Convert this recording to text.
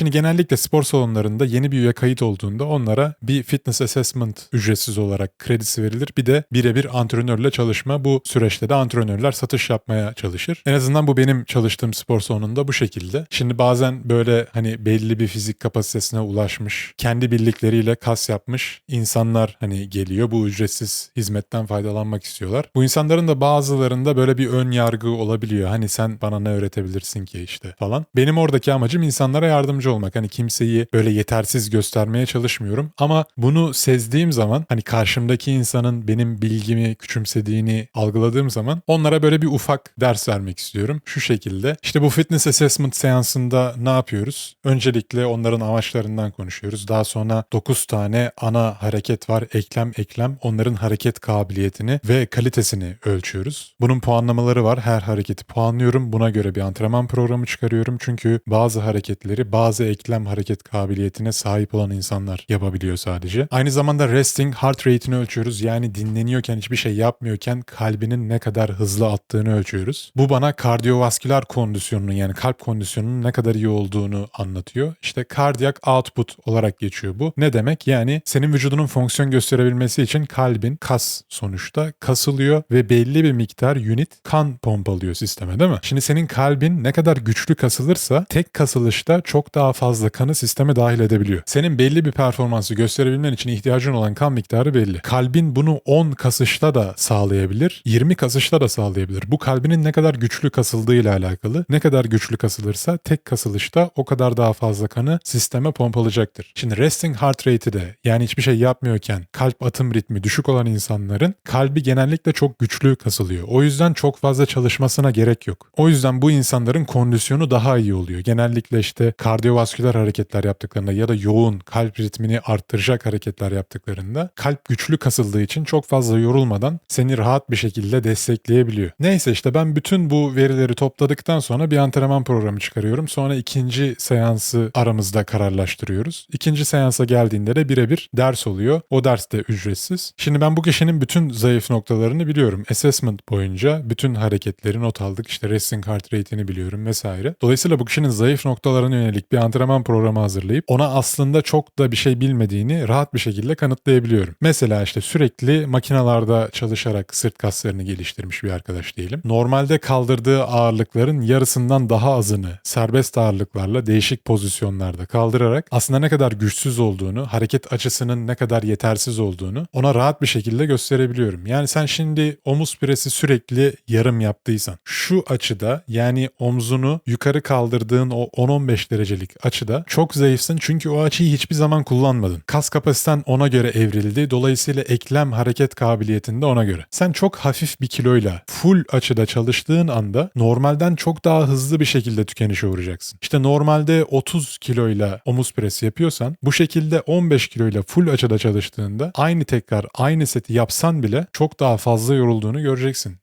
Şimdi genellikle spor salonlarında yeni bir üye kayıt olduğunda onlara bir fitness assessment ücretsiz olarak kredisi verilir. Bir de birebir antrenörle çalışma. Bu süreçte de antrenörler satış yapmaya çalışır. En azından bu benim çalıştığım spor salonunda bu şekilde. Şimdi bazen böyle hani belli bir fizik kapasitesine ulaşmış, kendi birlikleriyle kas yapmış insanlar hani geliyor. Bu ücretsiz hizmetten faydalanmak istiyorlar. Bu insanların da bazılarında böyle bir ön yargı olabiliyor. Hani sen bana ne öğretebilirsin ki işte falan. Benim oradaki amacım insanlara yardımcı olmak. Hani kimseyi böyle yetersiz göstermeye çalışmıyorum. Ama bunu sezdiğim zaman hani karşımdaki insanın benim bilgimi küçümsediğini algıladığım zaman onlara böyle bir ufak ders vermek istiyorum. Şu şekilde. İşte bu fitness assessment seansında ne yapıyoruz? Öncelikle onların amaçlarından konuşuyoruz. Daha sonra 9 tane ana hareket var. Eklem eklem. Onların hareket kabiliyetini ve kalitesini ölçüyoruz. Bunun puanlamaları var. Her hareketi puanlıyorum. Buna göre bir antrenman programı çıkarıyorum. Çünkü bazı hareketleri bazı eklem hareket kabiliyetine sahip olan insanlar yapabiliyor sadece. Aynı zamanda resting heart rate'ini ölçüyoruz. Yani dinleniyorken hiçbir şey yapmıyorken kalbinin ne kadar hızlı attığını ölçüyoruz. Bu bana kardiyovasküler kondisyonunun yani kalp kondisyonunun ne kadar iyi olduğunu anlatıyor. İşte cardiac output olarak geçiyor bu. Ne demek? Yani senin vücudunun fonksiyon gösterebilmesi için kalbin kas sonuçta kasılıyor ve belli bir miktar unit kan pompalıyor sisteme değil mi? Şimdi senin kalbin ne kadar güçlü kasılırsa tek kasılışta çok daha fazla kanı sisteme dahil edebiliyor. Senin belli bir performansı gösterebilmen için ihtiyacın olan kan miktarı belli. Kalbin bunu 10 kasışta da sağlayabilir, 20 kasışta da sağlayabilir. Bu kalbinin ne kadar güçlü kasıldığıyla alakalı. Ne kadar güçlü kasılırsa tek kasılışta o kadar daha fazla kanı sisteme pompalayacaktır. Şimdi resting heart rate'i de yani hiçbir şey yapmıyorken kalp atım ritmi düşük olan insanların kalbi genellikle çok güçlü kasılıyor. O yüzden çok fazla çalışmasına gerek yok. O yüzden bu insanların kondisyonu daha iyi oluyor. Genellikle işte kardiyovasküler hareketler yaptıklarında ya da yoğun kalp ritmini arttıracak hareketler yaptıklarında kalp güçlü kasıldığı için çok fazla yorulmadan seni rahat bir şekilde destekleyebiliyor. Neyse işte ben bütün bu verileri topladıktan sonra bir antrenman programı çıkarıyorum. Sonra ikinci seansı aramızda kararlaştırıyoruz. İkinci seansa geldiğinde de birebir ders oluyor. O ders de ücretsiz. Şimdi ben bu kişinin bütün zayıf noktalarını biliyorum. Assessment boyunca bütün hareketleri not aldık. İşte resting heart rate'ini biliyorum vesaire. Dolayısıyla bu kişinin zayıf noktalarına yönelik bir antrenman programı hazırlayıp ona aslında çok da bir şey bilmediğini rahat bir şekilde kanıtlayabiliyorum. Mesela işte sürekli makinalarda çalışarak sırt kaslarını geliştirmiş bir arkadaş diyelim. Normalde kaldırdığı ağırlıkların yarısından daha azını serbest ağırlıklarla değişik pozisyonlarda kaldırarak aslında ne kadar güçsüz olduğunu, hareket açısının ne kadar yetersiz olduğunu ona rahat bir şekilde gösterebiliyorum. Yani sen şimdi omuz presi sürekli yarım yaptıysan şu açıda yani omzunu yukarı kaldırdığın o 10-15 derecelik açıda çok zayıfsın çünkü o açıyı hiçbir zaman kullanmadın. Kas kapasiten ona göre evrildi. Dolayısıyla eklem hareket kabiliyetinde ona göre. Sen çok hafif bir kiloyla full açıda çalıştığın anda normalden çok daha hızlı bir şekilde tükenişe uğrayacaksın. İşte normalde 30 kiloyla omuz presi yapıyorsan bu şekilde 15 kiloyla full açıda çalıştığında aynı tekrar aynı seti yapsan bile çok daha fazla yorulduğunu göreceksin.